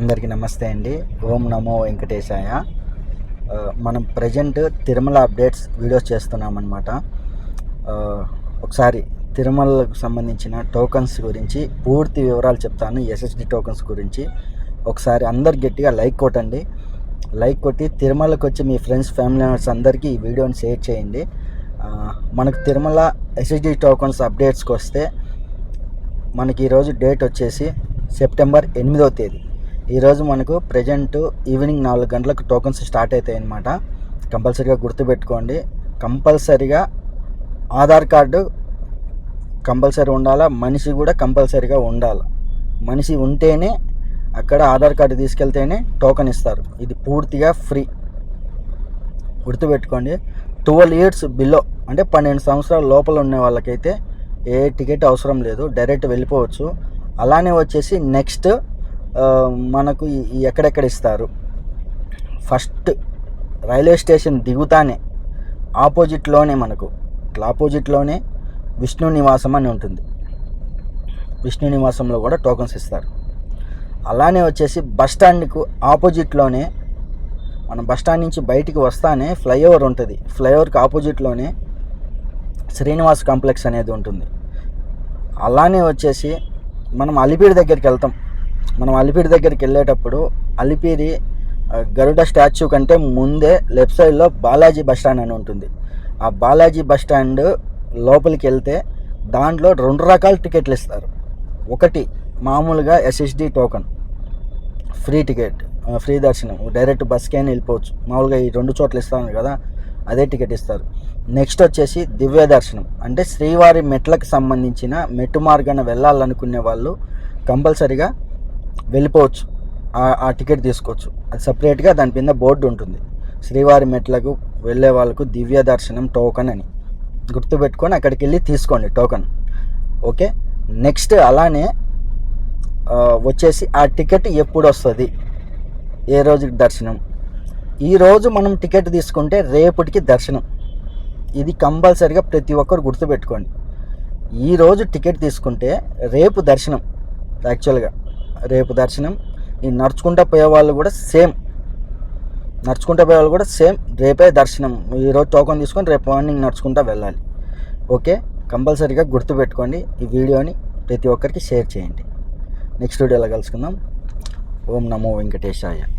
అందరికీ నమస్తే అండి. ఓం నమో వెంకటేశాయ. మనం ప్రజెంట్ తిరుమల అప్డేట్స్ వీడియోస్ చేస్తున్నామన్నమాట. ఒకసారి తిరుమలకు సంబంధించిన టోకన్స్ గురించి పూర్తి వివరాలు చెప్తాను ఎస్ఎస్డి టోకన్స్ గురించి. ఒకసారి అందరు గట్టిగా లైక్ కొట్టండి. లైక్ కొట్టి తిరుమలకు వచ్చి మీ ఫ్రెండ్స్ ఫ్యామిలీ మెంబర్స్ అందరికీ ఈ వీడియోని షేర్ చేయండి. మనకు తిరుమల ఎస్ఎస్డి టోకన్స్ అప్డేట్స్కి వస్తే మనకి ఈరోజు డేట్ వచ్చేసి సెప్టెంబర్ ఎనిమిదవ తేదీ. ఈరోజు మనకు ప్రజెంట్ ఈవినింగ్ నాలుగు గంటలకు టోకన్స్ స్టార్ట్ అవుతాయి అన్నమాట. కంపల్సరీగా గుర్తుపెట్టుకోండి. కంపల్సరీగా ఆధార్ కార్డు కంపల్సరీ ఉండాలా? మనిషి కూడా కంపల్సరీగా ఉండాలి? మనిషి ఉంటేనే అక్కడ ఆధార్ కార్డు తీసుకెళ్తేనే టోకెన్ ఇస్తారు. ఇది పూర్తిగా ఫ్రీ గుర్తుపెట్టుకోండి. ట్వెల్వ్ ఇయర్స్ బిలో అంటే పన్నెండు సంవత్సరాల లోపల ఉన్న వాళ్ళకైతే ఏ టికెట్ అవసరం లేదు. డైరెక్ట్ వెళ్ళిపోవచ్చు. అలానే వచ్చేసి నెక్స్ట్ మనకు ఎక్కడెక్కడ ఇస్తారు? ఫస్ట్ రైల్వే స్టేషన్ దిగుతానే ఆపోజిట్లోనే మనకు ఇట్లా ఆపోజిట్లోనే విష్ణు నివాసం అని ఉంటుంది. విష్ణు నివాసంలో కూడా టోకన్స్ ఇస్తారు. అలానే వచ్చేసి బస్ స్టాండ్కు ఆపోజిట్లోనే మనం బస్ స్టాండ్ నుంచి బయటికి వస్తానే ఫ్లైఓవర్ ఉంటుంది. ఫ్లైఓవర్కి ఆపోజిట్లోనే శ్రీనివాస్ కాంప్లెక్స్ అనేది ఉంటుంది. అలానే వచ్చేసి మనం అలిపిరి దగ్గరికి వెళ్తాం. మనం అలిపిరి దగ్గరికి వెళ్ళేటప్పుడు అలిపిరి గరుడ స్టాచ్యూ కంటే ముందే లెఫ్ట్ సైడ్లో బాలాజీ బస్ స్టాండ్ అని ఉంటుంది. ఆ బాలాజీ బస్ స్టాండ్ లోపలికి వెళ్తే దాంట్లో రెండు రకాల టికెట్లు ఇస్తారు. ఒకటి మామూలుగా SSD token free ticket free దర్శనం. డైరెక్ట్ బస్కి అయినా వెళ్ళిపోవచ్చు. మామూలుగా ఈ రెండు చోట్ల ఇస్తాను కదా అదే టికెట్ ఇస్తారు. నెక్స్ట్ వచ్చేసి దివ్య దర్శనం. అంటే శ్రీవారి మెట్లకు సంబంధించిన మెట్టు మార్గాన వెళ్ళాలనుకునే వాళ్ళు కంపల్సరీగా వెళ్ళిపోవచ్చు. ఆ- టికెట్ తీసుకోవచ్చు. అది సపరేట్గా దాని కింద బోర్డు ఉంటుంది. శ్రీవారి మెట్లకు వెళ్ళే వాళ్ళకు దివ్య దర్శనం టోకన్ అని. గుర్తుపెట్టుకొని అక్కడికి వెళ్ళి తీసుకోండి టోకన్. ఓకే? నెక్స్ట్ అలానే వచ్చేసి ఆ టికెట్ ఎప్పుడు వస్తుంది ఏ రోజుకి దర్శనం? ఈరోజు మనం టికెట్ తీసుకుంటే రేపటికి దర్శనం. ఇది కంపల్సరిగా ప్రతి ఒక్కరు గుర్తుపెట్టుకోండి. ఈరోజు టికెట్ తీసుకుంటే రేపు దర్శనం యాక్చువల్గా. రేపు దర్శనం. ఈ నడుచుకుంటూ పోయే వాళ్ళు కూడా సేమ్. నడుచుకుంటూ పోయే వాళ్ళు కూడా సేమ్. రేపే దర్శనం. ఈరోజు టోకన్ తీసుకొని రేపు మార్నింగ్ నడుచుకుంటూ వెళ్ళాలి. ఓకే? కంపల్సరీగా గుర్తుపెట్టుకోండి ఈ వీడియోని. ప్రతి ఒక్కరికి షేర్ చేయండి. నెక్స్ట్ వీడియోలో కలుసుకుందాం. ఓం నమో వెంకటేశాయ.